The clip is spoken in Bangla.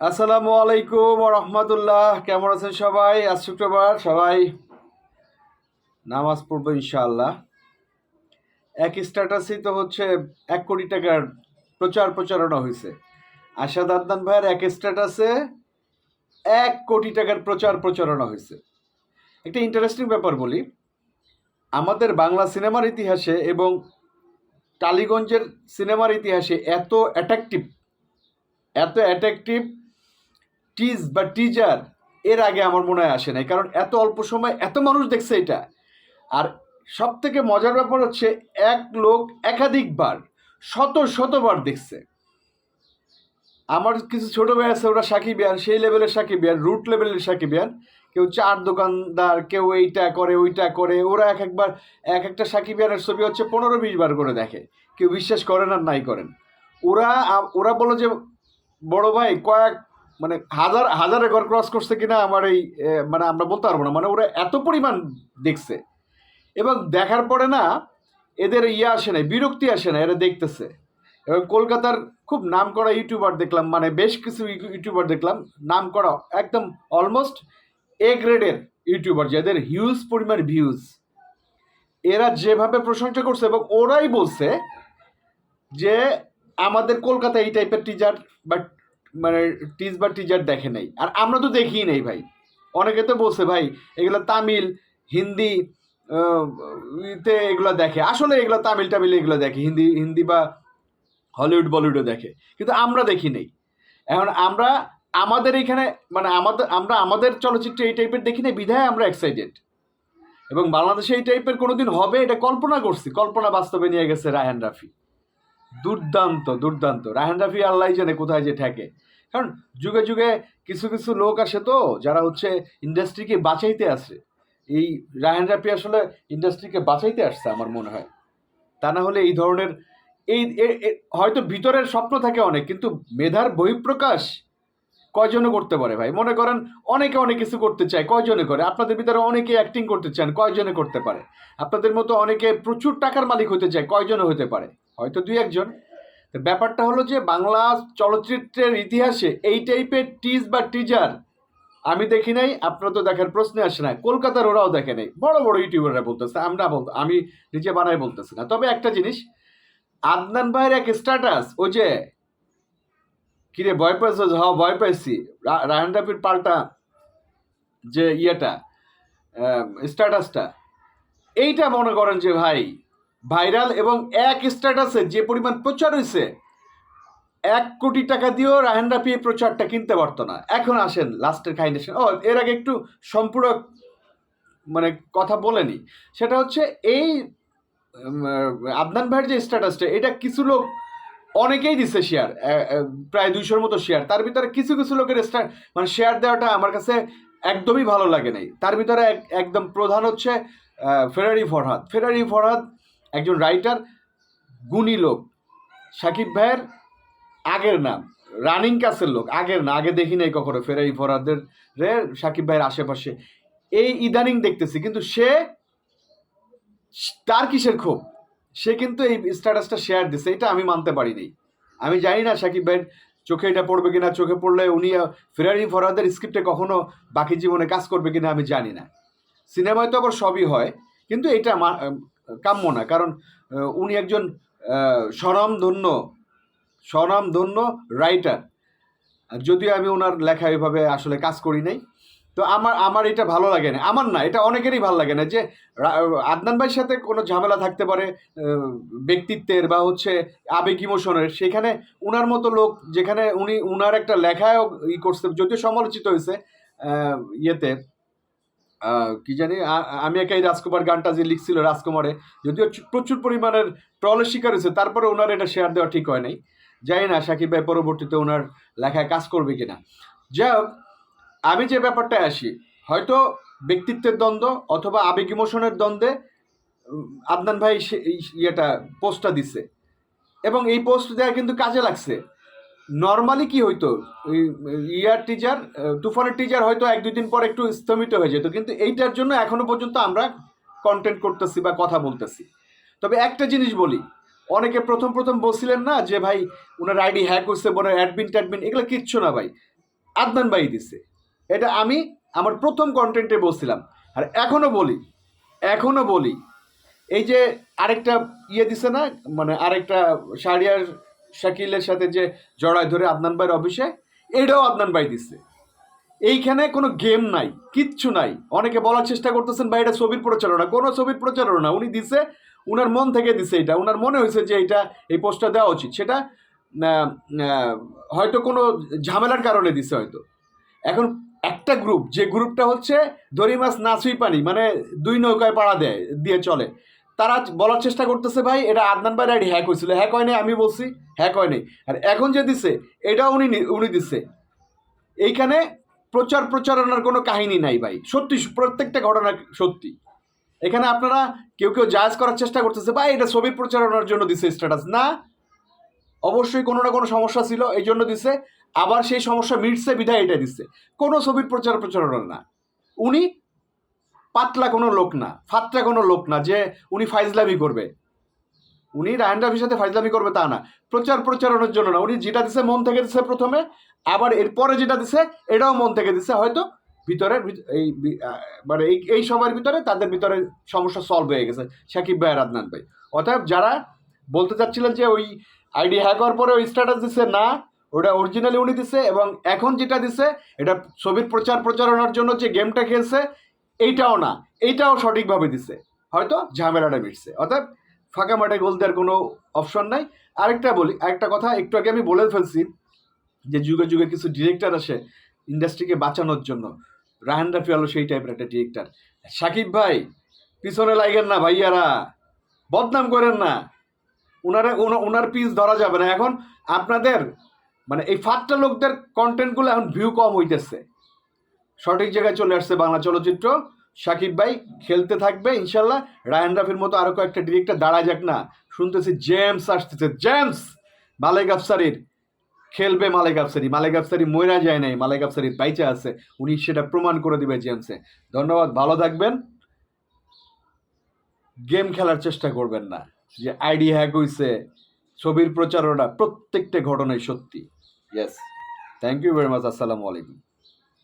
আসসালামু আলাইকুম রহমতুল্লাহ কেমন আছেন সবাই? আজ শুক্রবার, সবাই নামাজ পড়ব ইনশাআল্লাহ। এক স্ট্যাটাসই তো হচ্ছে এক কোটি টাকার প্রচার প্রচারণা হয়েছে। আশাদ আদনান ভাইয়ের এক স্ট্যাটাসে এক কোটি টাকার প্রচার প্রচারণা হয়েছে। একটা ইন্টারেস্টিং ব্যাপার বলি, আমাদের বাংলা সিনেমার ইতিহাসে এবং টালিগঞ্জের সিনেমার ইতিহাসে এত অ্যাট্রাকটিভ এত অ্যাট্রাকটিভ টিজ বা টিজার এর আগে আমার মনে হয় আসে নাই। কারণ এত অল্প সময়, এত মানুষ দেখছে এটা। আর সব থেকে মজার ব্যাপার হচ্ছে, এক লোক একাধিকবার, শত শতবার দেখছে। আমার কিছু ছোট ভাই আছে, ওরা সাকিবিয়ান সেই লেভেলের সাকিবিয়ান রুট লেভেলের সাকিবিয়ান কেউ চার দোকানদার, কেউ এইটা করে, ওইটা করে, ওরা এক একবার, এক একটা সাকিবিয়ানের ছবি হচ্ছে পনেরো, বিশ বার করে দেখে। কেউ বিশ্বাস করেন আর নাই করেন। ওরা ওরা বলো যে, বড় ভাই, কয়েক মানে হাজার হাজার একর ক্রস করছে কিনা আমার এই মানে আমরা বলতে পারব না। মানে ওরা এত পরিমাণ দেখছে। এবং দেখার পরে না, এদের ইয়ে আসে না বিরক্তি আসে না এরা দেখতেছে। এবং কলকাতার খুব নাম করা ইউটিউবার দেখলাম মানে বেশ কিছু ইউটিউবার দেখলাম নাম করা একদম অলমোস্ট এ গ্রেডের ইউটিউবার যাদের হিউজ পরিমাণ ভিউজ এরা যেভাবে প্রশংসা করছে এবং ওরাই বলছে যে, আমাদের কলকাতা এই টাইপের টিচার বা মানে টিজ বা টিচার দেখে নাই। আর আমরা তো দেখিই নাই ভাই। অনেকে তো বলছে, ভাই, এগুলো তামিল, হিন্দি ইতে এগুলো দেখে। আসলে এগুলো তামিল টামিল এগুলো দেখে, হিন্দি হিন্দি বা হলিউড, বলিউডও দেখে। কিন্তু আমরা দেখি নেই। এখন আমরা, আমাদের এখানে মানে আমাদের, আমরা আমাদের চলচ্চিত্র এই টাইপের দেখি নাই, বিধায় আমরা এক্সাইটেড এবং বাংলাদেশে এই টাইপের কোনোদিন হবে, এটা কল্পনা করছি। কল্পনা বাস্তবে নিয়ে গেছে রায়হান রাফি। দুর্দান্ত দুর্দান্ত। রায়হান রাফি আল্লাহ জানে কোথায় যে ঠেকে। কারণ যুগে যুগে কিছু কিছু লোক আসে তো, যারা হচ্ছে ইন্ডাস্ট্রিকে বাঁচাইতে আসে। এই রায়হান রাফি আসলে ইন্ডাস্ট্রিকে বাঁচাইতে আসছে আমার মনে হয়। তা না হলে এই ধরনের এই হয়তো ভিতরের স্বপ্ন থাকে অনেক, কিন্তু মেধার বহিঃপ্রকাশ কয়জনে করতে পারে ভাই? মনে করেন অনেকে অনেক কিছু করতে চায়, কয়জনে করে? আপনাদের ভিতরে অনেকে অ্যাক্টিং করতে চান, কয়জনে করতে পারে? আপনাদের মতো অনেকে প্রচুর টাকার মালিক হতে চায়, কয়জনে হতে পারে? হয়তো দুই একজন। ব্যাপারটা হলো যে বাংলা চলচ্চিত্রের ইতিহাসে এই টাইপের টিজ বা টিজার আমি দেখি নাই, আপনারা তো দেখার প্রশ্নে আসে না কলকাতার ওরাও দেখে নাই। বড় বড় ইউটিউবাররা বলতেছে, আমরা বল আমি নিজে বানাই বলতেছি না। তবে একটা জিনিস, আদনান ভাইয়ের এক স্ট্যাটাস ও যে, কিরে ভয় পাইছ হ্যাঁ ভয় পাইছি। রায়হান রাফির পাল্টা যে ইয়েটা স্ট্যাটাসটা এইটা মনে করেন যে, ভাই ভাইরাল এবং এক স্ট্যাটাসে যে পরিমাণ প্রচার হয়েছে এক কোটি টাকা দিয়েও রায়হান রাফি এই প্রচারটা কিনতে পারতো না। এখন আসেন, লাস্টের কাহিনী ও, এর আগে একটু সম্পূরক মানে কথা বলেনি সেটা হচ্ছে এই আদনান ভাইয়ের যে স্ট্যাটাসটা, এটা কিছু লোক অনেকেই দিছে শেয়ার প্রায় দুইশোর মতো শেয়ার তার ভিতরে কিছু কিছু লোকের স্টার মানে শেয়ার দেওয়াটা আমার কাছে একদমই ভালো লাগে নাই। তার ভিতরে এক- একদম প্রধান হচ্ছে ফেরারি ফরহাদ ফেরারি ফরহাদ একজন রাইটার গুণী লোক। সাকিব ভাইয়ের আগের নাম, রানিং কাসের লোক, আগের না, আগে দেখি নাই কখনো, ফেরারি ফরাদের রে, সাকিব ভাইয়ের আশেপাশে। এই ইদানিং দেখতেছি, কিন্তু সে তার কিসের ক্ষোভ? সে কিন্তু এই স্ট্যাটাসটা শেয়ার দিছে, এটা আমি মানতে পারিনি। আমি জানি না সাকিব ভাইয়ের চোখে এটা পড়বে কিনা, চোখে পড়লে উনি ফেরারি ফরহাদের স্ক্রিপ্টে কখনো বাকি জীবনে কাজ করবে কিনা আমি জানি না। সিনেমায় তো আবার সবই হয়, কিন্তু এটা কাম্য না। কারণ উনি একজন স্বনামধন্য স্বনামধন্য রাইটার যদিও আমি ওনার লেখা এভাবে আসলে কাজ করি নাই, তো আমার আমার এটা ভালো লাগে না। আমার না, এটা অনেকেরই ভালো লাগে না যে আদনান ভাইয়ের সাথে কোনো ঝামেলা থাকতে পারে ব্যক্তিত্বের বা হচ্ছে আবেগ ইমোশনের সেখানে উনার মতো লোক যেখানে উনি, উনার একটা লেখায়ও ই করছে, যদিও সমালোচিত হয়েছে ইয়েতে কি জানি আমি একাই রাজকুমার গানটা যে লিখছিল রাজকুমারে, যদিও প্রচুর পরিমাণের ট্রলের শিকার হয়েছে, তারপরে ওনার এটা শেয়ার দেওয়া ঠিক হয় নাই। জানি না সাকিব ভাই পরবর্তীতে ওনার লেখায় কাজ করবে কিনা। যাই হোক, আমি যে ব্যাপারটা আসি, হয়তো ব্যক্তিত্বের দ্বন্দ্ব অথবা আবেগ ইমোশনের দ্বন্দ্বে আদনান ভাই ইয়েটা, পোস্টটা দিছে। এবং এই পোস্ট দেওয়া কিন্তু কাজে লাগছে। নর্মালি কি হইতো? ইয়ার টিচার তুফানের টিচার হয়তো এক, দুই দিন পর একটু স্থমিত হয়ে যেত। কিন্তু এইটার জন্য এখনও পর্যন্ত আমরা কন্টেন্ট করতেছি বা কথা বলতেছি। তবে একটা জিনিস বলি, অনেকে প্রথম প্রথম বলছিলেন না যে, ভাই ওনার আইডি হ্যাক হচ্ছে বলে অ্যাডমিন ট্যাডমিন এগুলো কিচ্ছু না ভাই। আদনান ভাই দিছে। এটা আমি আমার প্রথম কন্টেন্টে বলছিলাম। আর এখনও বলি এখনও বলি, এই যে আরেকটা ইয়ে দিছে না মানে আরেকটা শাহরিয়ার শাকিলের সাথে যে জড়ায় ধরে আদনান ভাইয়ের অফিসে এটাও আদনান ভাই দিচ্ছে এইখানে কোনো গেম নাই, কিচ্ছু নাই। অনেকে বলার চেষ্টা করতেছেন, ভাই, এটা ছবির প্রচারণা। কোনো ছবির প্রচারণা। উনি দিছে, উনার মন থেকে দিছে এটা। উনার মনে হয়েছে যে এটা, এই পোস্টটা দেওয়া উচিত। সেটা হয়তো কোনো ঝামেলার কারণে দিছে হয়তো। এখন একটা গ্রুপ যে গ্রুপটা হচ্ছে দড়ি মাছ নাচুই পানি মানে দুই নৌকায় পাড়া দেয়, দিয়ে চলে। তারা বলার চেষ্টা করতেছে, ভাই, এটা আদনান ভাই আইডি হ্যাক হয়েছিল। হ্যাক হয় নাই, আমি বলছি হ্যাক হয় নাই। আর এখন যে দিছে এটাও উনি উনি দিচ্ছে এইখানে প্রচার প্রচারণার কোনো কাহিনী নাই, ভাই। সত্যি, প্রত্যেকটা ঘটনা সত্যি। এখানে আপনারা কেউ কেউ জাজ করার চেষ্টা করতেছে, ভাই, এটা ছবি প্রচারণার জন্য দিছে স্ট্যাটাস না, অবশ্যই কোনো না কোনো সমস্যা ছিল, এই জন্য দিছে। আবার সেই সমস্যা মিটছে, বিধায় এটা দিচ্ছে কোনো ছবির প্রচার প্রচারণা না। উনি পাতলা কোনো লোক না ফাতলা কোনো লোক না যে উনি ফাইজলামি করবে। উনি রায়ন রাফির সাথে ফাইজলামি করবে তা না, প্রচার প্রচারণের জন্য না। উনি যেটা দিছে মন থেকে দিছে প্রথমে, আবার এরপরে যেটা দিছে এটাও মন থেকে দিছে। হয়তো ভিতরের ভিত- এই মানে এই এই সময়ের ভিতরে তাদের ভিতরে সমস্যা সলভ হয়ে গেছে। সাকিব ভাই আর আদনান ভাই। অতএব যারা বলতে চাচ্ছিলেন যে ওই আইডি হ্যাক হওয়ার পরে ওই স্ট্যাটাস দিছে, না, ওটা অরিজিনালি উনি দিছে এবং এখন যেটা দিছে, এটা ছবির প্রচার প্রচারণার জন্য যে গেমটা খেলছে এইটাও না, এইটাও সঠিকভাবে দিছে। হয়তো ঝামেলাটা মিটছে। অর্থাৎ ফাঁকা মাঠে গোল দেওয়ার কোনো অপশন নাই। আরেকটা বলি, আরেকটা কথা, একটু আগে আমি বলে ফেলছি যে যুগে যুগে কিছু ডিরেক্টর আসে ইন্ডাস্ট্রিকে বাঁচানোর জন্য। রাহান রাফি আলো সেই টাইপের একটা ডিরেক্টর সাকিব ভাই, পিছনে লাগেন না ভাইয়ারা, বদনাম করেন না। ওনার উনার পিস ধরা যাবে না। এখন আপনাদের মানে এই ফাটটা লোকদের কন্টেন্টগুলো এখন ভিউ কম হইতেছে। সঠিক জায়গায় চলে আসছে বাংলা চলচ্চিত্র। সাকিব ভাই খেলতে থাকবে, ইনশাল্লাহ। রায়ান রাফির মতো আরও কয়েকটা ডিরেক্টর দাঁড়ায় যাক না। শুনতেছি জেমস আসতেছে। জেমস, মালেক আফসারির। খেলবে মালেক আফসারি। মালেক আফসারি ময়রা যায় নাই। মালেক আফসারির বাইচা আছে। উনি সেটা প্রমাণ করে দিবে জেমসে। ধন্যবাদ, ভালো থাকবেন। গেম খেলার চেষ্টা করবেন না। যে আইডি হ্যাক হইছে, ছবির প্রচারণা প্রত্যেকটা ঘটনাই সত্যি। Yes thank you very much আসসালামু আলাইকুম।